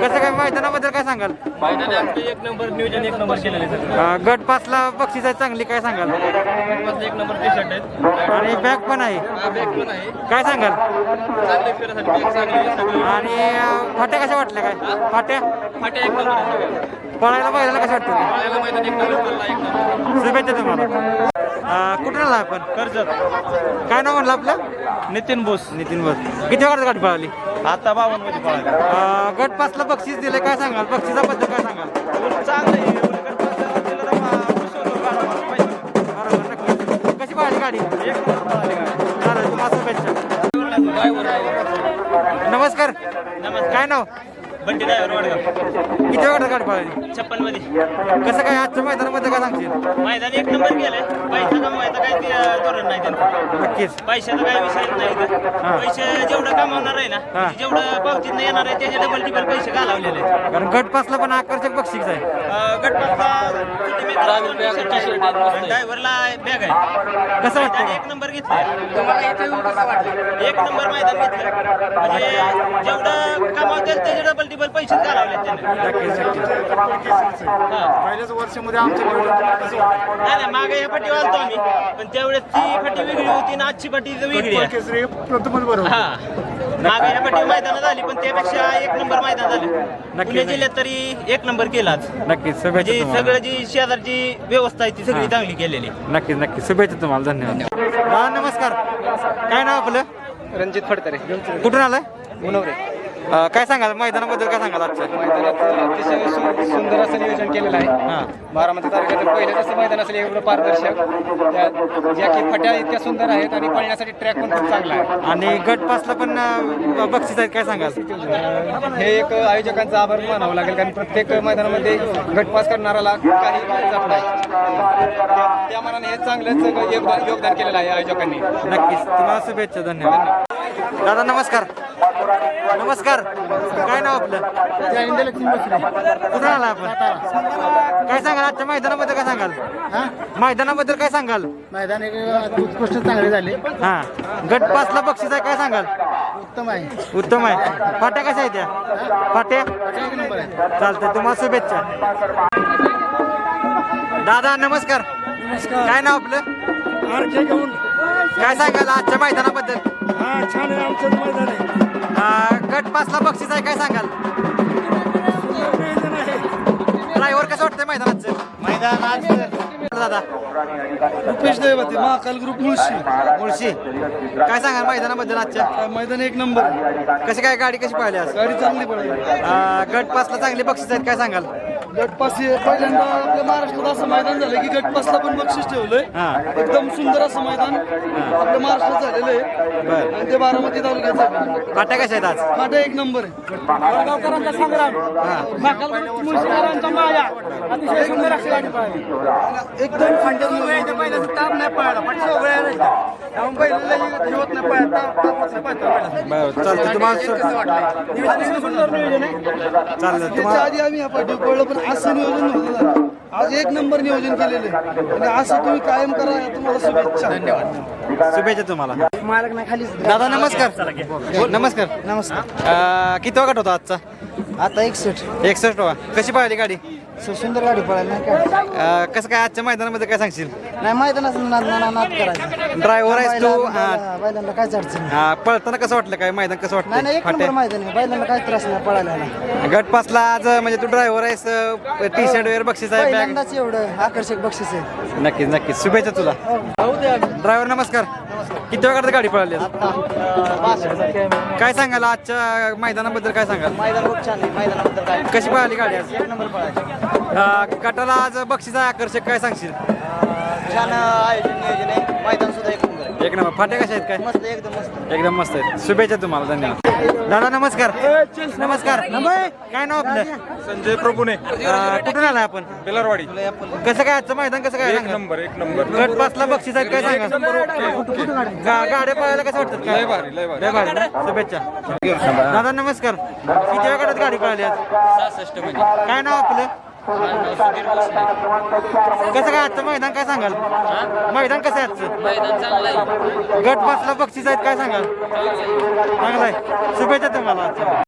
[SPEAKER 17] कसं काय मैदानाबद्दल काय सांगाल?
[SPEAKER 14] आमचे एक नंबर नियोजन एक नंबर केलेले सगळं.
[SPEAKER 17] अं, गट पाचला बक्षीस आहे चांगली काय सांगाल?
[SPEAKER 14] एक नंबर टी शर्ट आहेत.
[SPEAKER 17] आणि बॅग पण आहे.
[SPEAKER 14] बॅग पण आहे.
[SPEAKER 17] काय सांगाल?
[SPEAKER 14] चांगले फिरासाठी बॅग चांगली आहे सगळी.
[SPEAKER 17] आणि अं, फाट्या कशा वाटल्या काय? फाट्या?
[SPEAKER 14] फाट्या एक नंबर आहे सगळ्या.
[SPEAKER 17] पळायला पाहिजे कसं वाटतं
[SPEAKER 14] पळायला मैदान एक नंबर पडला एक नंबर.
[SPEAKER 17] शुभेच्छा तुम्हाला. अं, कुठून आला आपण?
[SPEAKER 14] कर्जत.
[SPEAKER 17] काय नाव म्हणलं आपलं?
[SPEAKER 14] नितीन बोस.
[SPEAKER 17] नितीन बोस. किती वेळात गाडी पळाली?
[SPEAKER 14] आता बावनमध्ये पळाला.
[SPEAKER 17] अं, गट पाचला बक्षीस दिले काय सांगाल? बक्षिसाबद्दल काय सांगाल?
[SPEAKER 14] चांगलं
[SPEAKER 17] बरोबर नक्की कशी पाहिली गाडी? चालेल तुम्हाला शुभेच्छा. नमस्कार. काय नाव?
[SPEAKER 14] बंटी ड्रायव्हर वडगाव
[SPEAKER 17] किती वेळात गाडी पळाली?
[SPEAKER 14] छप्पनमध्ये
[SPEAKER 17] कसं काय आजच्या मैदानामध्ये काय सांगशील?
[SPEAKER 14] मैदान एक नंबर गेलाय. पैसा कमवायचा काही ते, धोरण नाही त्यांचं.
[SPEAKER 17] नक्कीच.
[SPEAKER 14] पैशाचा काही विषय नाही इथं. पैसे जेवढं कमावणार आहे ना. जेवढं पावतीत येणार आहे त्याचे डबल टिबल पैसे घालवलेले आहेत.
[SPEAKER 17] कारण गट पण आकर्षक बक्षीस आहे.
[SPEAKER 14] अं, गटपासला ड्रायव्हरला बॅग आहे.
[SPEAKER 17] कसं
[SPEAKER 14] मैदान
[SPEAKER 17] वाटतं
[SPEAKER 14] एक नंबर घेतलं. एक नंबर मैदान घेतलं. म्हणजे जेवढं कमावतील त्याचे डबल टिबल पैसे घालवले
[SPEAKER 9] पहिल्याच वर्षामध्ये आमच्या
[SPEAKER 14] नाही नाही मागे या पाठी वालतो आम्ही. पण त्यावेळेस ती पाठी वेगळी होती आणि आजची पाठी वेगळी आहे.
[SPEAKER 9] केसरी प्रथमच बरोबर
[SPEAKER 14] हा. मागे या पाठी मैदान झाली पण त्यापेक्षा एक नंबर मैदान झालं पुणे जिल्ह्यात तरी एक नंबर केलाच.
[SPEAKER 17] नक्कीच शुभेच्छा
[SPEAKER 14] म्हणजे
[SPEAKER 17] तुम्हाला.
[SPEAKER 14] सगळं जी शेजारची व्यवस्था आहे ती सगळी चांगली केलेली.
[SPEAKER 17] नक्कीच नक्कीच शुभेच्छा तुम्हाला. धन्यवाद. हा नमस्कार. काय नाव आपलं?
[SPEAKER 18] रणजित फडतरे
[SPEAKER 17] कुठून आलाय?
[SPEAKER 18] मुनवरे
[SPEAKER 17] अं, काय सांगाल? मैदानाबद्दल काय सांगाल आजच्या
[SPEAKER 18] मैदानात अतिशय सु- सुंदर असं नियोजन केलेलं आहे. बारामती तालुक्यात पहिलं जसं मैदान असेल एवढं पारदर्शक. त्यात ज्या की फट्या इतक्या सुंदर आहेत आणि पळण्यासाठी ट्रॅक पण खूप चांगला आहे.
[SPEAKER 17] आणि गट पाचला पण अं, बक्षीस आहेत काय सांगाल?
[SPEAKER 18] हे एक आयोजकांचा आभार मानावं लागेल कारण प्रत्येक मैदानामध्ये गटपास करणाऱ्याला काही जात नाही. त्या- त्या मनाने हे चांगलंच योगदान योगदान केलेलं आहे आयोजकांनी.
[SPEAKER 17] नक्कीच. तुम्हाला शुभेच्छा धन्यवाद. दादा नमस्कार. नमस्कार. काय नाव आपलं? कुठून आला आपण? काय सांगाल? आजच्या मैदानाबद्दल काय सांगाल? मैदानाबद्दल काय सांगाल?
[SPEAKER 6] मैदान एक उत्कृष्ट चांगले झाले.
[SPEAKER 17] हा. गट पाचला बक्षीस आहे काय सांगाल?
[SPEAKER 6] उत्तम आहे.
[SPEAKER 17] उत्तम आहे. फाट्या कशा आहेत त्या फाट्या चालतंय. तुम्हाला शुभेच्छा. दादा नमस्कार. काय नाव आपलं? काय सांगाल आजच्या मैदानाबद्दल?
[SPEAKER 9] छान आहे. आमचं मैदान आहे.
[SPEAKER 17] गट पाचला बक्षीस आहे काय सांगाल? ड्रायव्हर कसं वाटतंय मैदानाचं?
[SPEAKER 9] मैदान आज
[SPEAKER 17] दादा.
[SPEAKER 9] रुपेश दैवते महाकाल ग्रुप मुळशी.
[SPEAKER 17] मुळशी. काय सांगाल मैदानाबद्दल आजच्या?
[SPEAKER 9] मैदान एक नंबर.
[SPEAKER 17] कशी काय गाडी कशी पाहिली आज?
[SPEAKER 9] गाडी चांगली पडली
[SPEAKER 17] गट पाचला चांगली बक्षीस आहेत काय सांगाल?
[SPEAKER 9] गटपास हे पहिल्यांदा आपल्या महाराष्ट्रात असं मैदान झालं की गटपासला पण बक्षीस ठेवलंय.
[SPEAKER 17] हा.
[SPEAKER 9] एकदम सुंदर असं मैदान आपल्या महाराष्ट्रात झालेलं आहे.
[SPEAKER 17] बर.
[SPEAKER 9] आणि ते बारामती तालुक्यात झालेलं
[SPEAKER 17] फाट्या कशा आहेत आज?
[SPEAKER 9] फाटा एक नंबर आहे. वडगावकरांचा संग्राम. महाकाल ग्रुप मुळशीकरांचा माया अतिशय सुंदर अशी गाडी पाहिली एकदम ताप नाही सगळ्या त्यामुळे पहिल्याला ठेवत नाही पाहिजे
[SPEAKER 17] बरं चालतं तुम्हाला
[SPEAKER 9] आहे.
[SPEAKER 17] चालेल
[SPEAKER 9] त्याच्या
[SPEAKER 17] तुम्हाला
[SPEAKER 9] आधी आम्ही पडलो पण असं नियोजन नव्हतं. आज एक नंबर नियोजन केलेलं आहे. आणि असं तुम्ही कायम करा या तुम्हाला शुभेच्छा. धन्यवाद.
[SPEAKER 17] शुभेच्छा तुम्हाला.
[SPEAKER 6] मालक नाही खालीच
[SPEAKER 17] दादा नमस्कार. नमस्कार.
[SPEAKER 6] नमस्कार.
[SPEAKER 17] किती गट होता आजचा?
[SPEAKER 6] आता एकसष्ट.
[SPEAKER 17] एकसष्ट वा कशी पाहिली गाडी?
[SPEAKER 6] सु- सुंदर गाडी पळायला नाही काय
[SPEAKER 17] अं, कसं काय आजच्या मैदानामध्ये काय सांगशील?
[SPEAKER 6] नाही नाद नाद करायचा.
[SPEAKER 17] ड्रायव्हर आहेस तू हा.
[SPEAKER 6] बैलांना काहीच अडचण नाही.
[SPEAKER 17] हा, पळताना कसं वाटलं काय? मैदान कसं
[SPEAKER 6] नाही नाही
[SPEAKER 17] वाटतं
[SPEAKER 6] एक नंबर
[SPEAKER 17] फाट्या?
[SPEAKER 6] मैदान आहे. बैलांना काही त्रास नाही पळायला.
[SPEAKER 17] गट पासला आज म्हणजे तू ड्रायव्हर आहेस टी शर्ट वगैरे बक्षीस आहे बॅग.
[SPEAKER 6] पहिल्यांदाच एवढं आकर्षक बक्षीस आहे.
[SPEAKER 17] नक्कीच नक्कीच. शुभेच्छा तुला. ड्रायव्हर नमस्कार. किती वेळात गाडी पळाली आज? काय सांगाल? आजच्या मैदानाबद्दल काय सांगाल?
[SPEAKER 6] मैदान खूप छान आहे. मैदानाबद्दल काय?
[SPEAKER 17] कशी पळाली गाडी आज?
[SPEAKER 6] एक नंबर पळायचा
[SPEAKER 17] अं, गटाला आज बक्षीस आहे आकर्षक काय सांगशील?
[SPEAKER 6] छान आयोजन नियोजन आहे. मैदान सुद्धा एक नंबर आहे.
[SPEAKER 17] एक नंबर. फाट्या कशा आहेत काय?
[SPEAKER 6] मस्त एकदम मस्त.
[SPEAKER 17] एकदम मस्त आहेत. शुभेच्छा तुम्हाला धन्यवाद. दादा नमस्कार. नमस्कार. काय नाव आपलं?
[SPEAKER 19] संजय प्रभूने.
[SPEAKER 17] कुठून आलाय आपण?
[SPEAKER 19] बेलारवाडी.
[SPEAKER 17] कसं काय आजचं मैदान कसं काय?
[SPEAKER 19] नंबर एक नंबर.
[SPEAKER 17] गट पाचला बक्षीस आहेत काय सांगा गाड्या पळायला कसं वाटतात काय
[SPEAKER 19] भारी, लय भारी.
[SPEAKER 17] लय भारी ना? शुभेच्छा. दादा नमस्कार. किती वेळ गाडी पळाली आज? काय नाव आपलं? कसं काय आजचं मैदान काय सांगाल? मैदान कसं आहे आजचं?
[SPEAKER 5] मैदान चांगलं आहे
[SPEAKER 17] गट बसला बक्षीस आहेत काय सांगाल? चांगलं आहे. शुभेच्छा तुम्हाला